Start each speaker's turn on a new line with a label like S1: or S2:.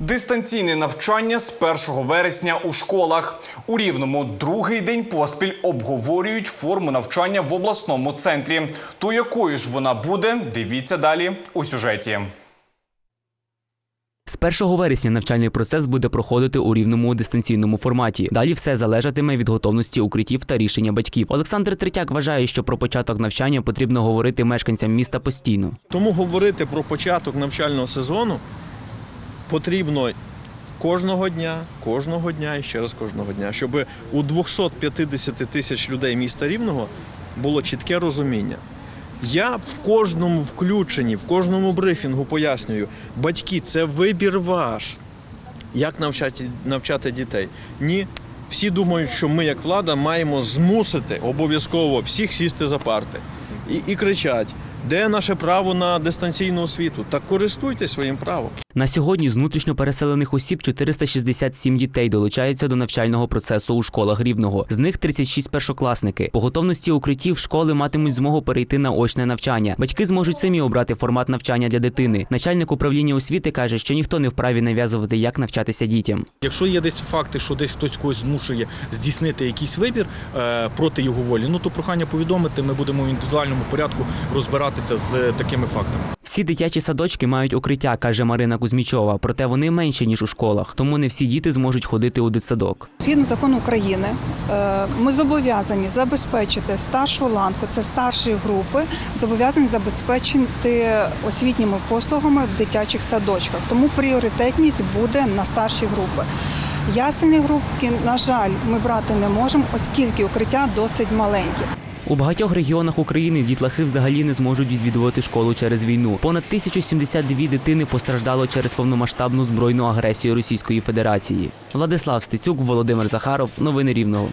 S1: Дистанційне навчання з 1 вересня у школах. У Рівному другий день поспіль обговорюють форму навчання в обласному центрі. То якою ж вона буде, дивіться далі у сюжеті.
S2: З 1 вересня навчальний процес буде проходити у рівному дистанційному форматі. Далі все залежатиме від готовності укриттів та рішення батьків. Олександр Третяк вважає, що про початок навчання потрібно говорити мешканцям міста постійно.
S3: Тому говорити про початок навчального сезону потрібно кожного дня, кожного дня і ще раз кожного дня, щоб у 250 тисяч людей міста Рівного було чітке розуміння. Я в кожному включенні, в кожному брифінгу пояснюю, батьки, це вибір ваш. Як навчати, навчати дітей? Ні. Всі думають, що ми, як влада, маємо змусити обов'язково всіх сісти за парти і, і кричать: де наше право на дистанційну освіту? Так користуйтесь своїм правом.
S2: На сьогодні з внутрішньо переселених осіб 467 дітей долучаються до навчального процесу у школах Рівного. З них 36 першокласники. По готовності укриттів школи матимуть змогу перейти на очне навчання. Батьки зможуть самі обрати формат навчання для дитини. Начальник управління освіти каже, що ніхто не вправі нав'язувати, як навчатися дітям.
S4: Якщо є десь факти, що десь хтось когось змушує здійснити якийсь вибір е, проти його волі, ну то прохання повідомити. Ми будемо в індивідуальному порядку розбиратися з такими фактами.
S2: Всі дитячі садочки мають укриття, каже Марина Кузьмічова. Проте вони менші ніж у школах, тому не всі діти зможуть ходити у дитсадок.
S5: Згідно закону України, е, ми зобов'язані забезпечити старшу ланку, це старші групи, зобов'язані забезпечити освітніми послугами в дитячих садочках. Тому пріоритетність буде на старші групи. Ясельні групки, на жаль, ми брати не можемо, оскільки укриття досить маленькі.
S2: У багатьох регіонах України дітлахи взагалі не зможуть відвідувати школу через війну. Понад 1072 дитини постраждало через повномасштабну збройну агресію Російської Федерації. Владислав Стецюк, Володимир Захаров. Новини Рівного.